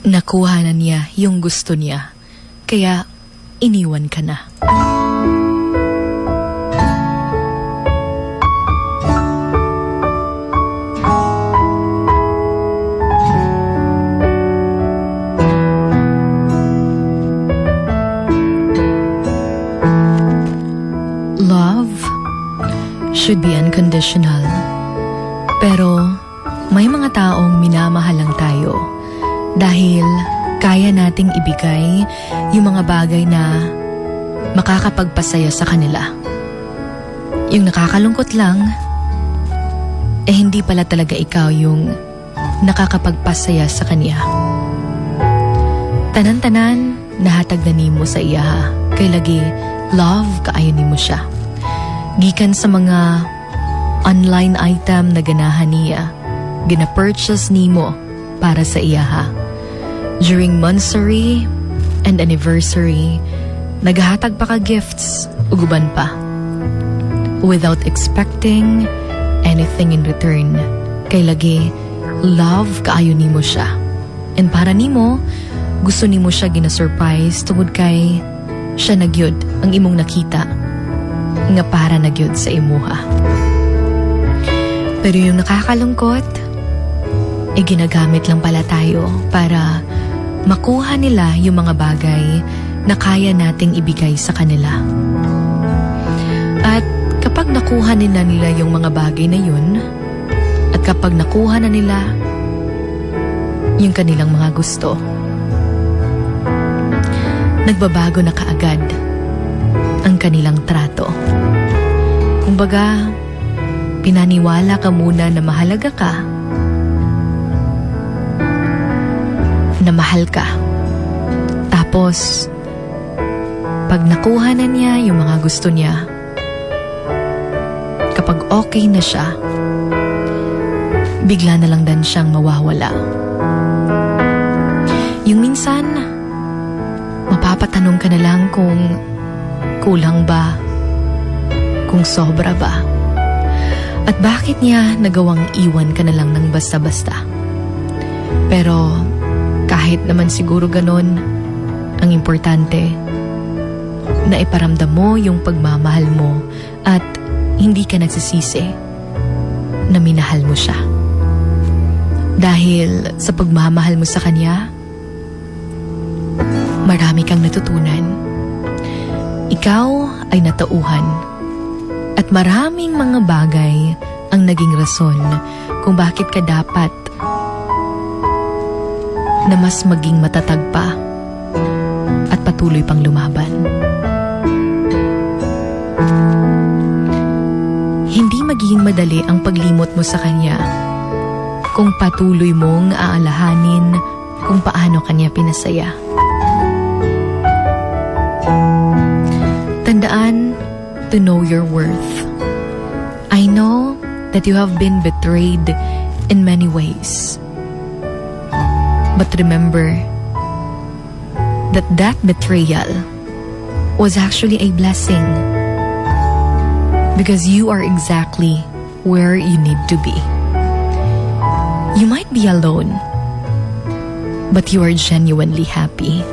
Nakuha na niya yung gusto niya. Kaya iniwan ka na. Love should be unconditional. Pero may mga taong minamahal lang tayo dahil kaya nating ibigay yung mga bagay na makakapagpasaya sa kanila. Yung nakakalungkot lang, eh hindi pala talaga ikaw yung nakakapagpasaya sa kanya. Tanan-tanan, nahatag na nimo sa iya, kay lagi love kaayo nimo siya. Gikan sa mga online item na ganahan niya, gina-purchase nimo para sa iya ha. During monthsary and anniversary, naghahatag pa ka gifts, uguban pa. Without expecting anything in return. Kay lagi, love kaayo nimo siya. And para nimo, gusto nimo siya gina-surprise tungod kay siya nagyod ang imong nakita nga para nagyod sa imuha. Pero yung nakakalungkot, eh ginagamit lang pala tayo para makuha nila yung mga bagay na kaya nating ibigay sa kanila. At kapag nakuha nila nila yung mga bagay na yun, at kapag nakuha na nila yung kanilang mga gusto, nagbabago na kaagad ang kanilang trato. Kumbaga, pinaniwala ka muna na mahalaga ka, na mahal ka. Tapos, pag nakuha na niya yung mga gusto niya, kapag okay na siya, bigla na lang din siyang mawawala. Yung minsan, mapapatanong ka na lang kung kulang ba, kung sobra ba. At bakit niya nagawang iwan ka na lang ng basta-basta. Pero kahit naman siguro ganon, ang importante, na iparamdam mo yung pagmamahal mo at hindi ka nagsisisi na minahal mo siya. Dahil sa pagmamahal mo sa kanya, marami kang natutunan. Ikaw ay natauhan at maraming mga bagay ang naging rason kung bakit ka dapat na mas maging matatag pa at patuloy pang lumaban. Hindi magiging madali ang paglimot mo sa kanya kung patuloy mong aalahanin kung paano kanya pinasaya. Tandaan to know your worth. I know that you have been betrayed in many ways. But remember that that betrayal was actually a blessing because you are exactly where you need to be. You might be alone, but you are genuinely happy.